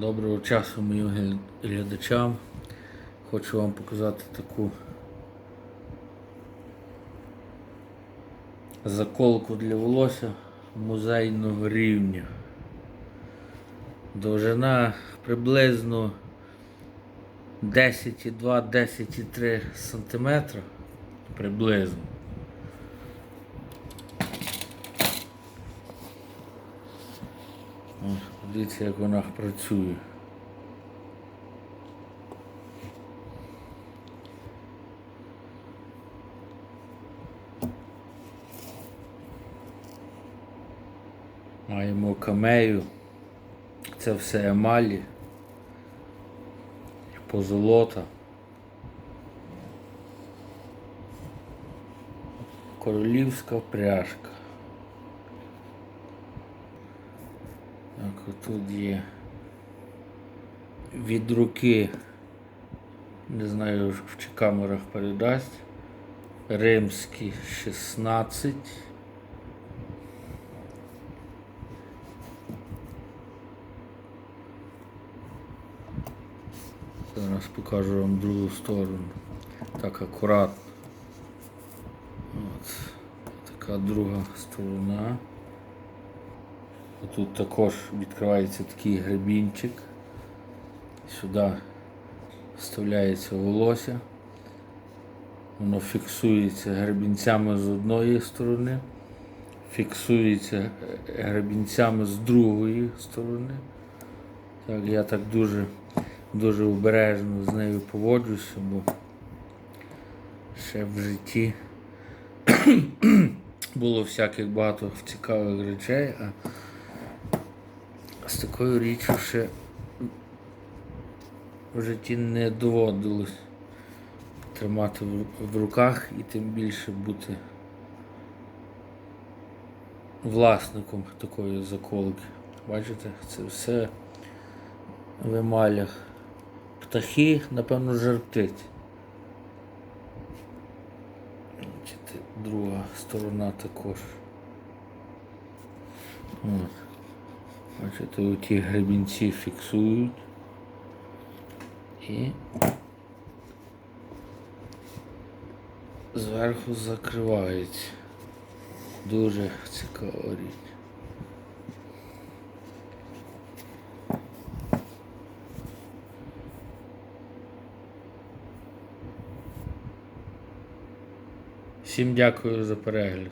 Доброго часу моїм глядачам. Хочу вам показати таку заколку для волосся музейного рівня. Довжина приблизно 10,2-10,3 см. Приблизно. Ось, Дивіться, як вона працює. Маємо камею. Це все емалі. Позолота. Королівська пряжка. Так, отут є від руки, не знаю, чи камерах передасть. Римський 16. Зараз покажу вам другу сторону. Так акуратно. От. Така друга сторона. Тут також відкривається такий гребінчик. Сюди вставляється волосся. Воно фіксується гребінцями з одної сторони, фіксується гребінцями з другої сторони. Так, я так дуже, дуже обережно з нею поводжуся, бо ще в житті було всяких багато цікавих речей, а такою річчю ще в житті не доводилось тримати в- руках і тим більше бути власником такої заколки. Бачите, це все в емалях. Птахи, напевно, жартить. Друга сторона також. От. Бачите, оті гребінці фіксують. І зверху закривається. Дуже цікава річ. Всім дякую за перегляд.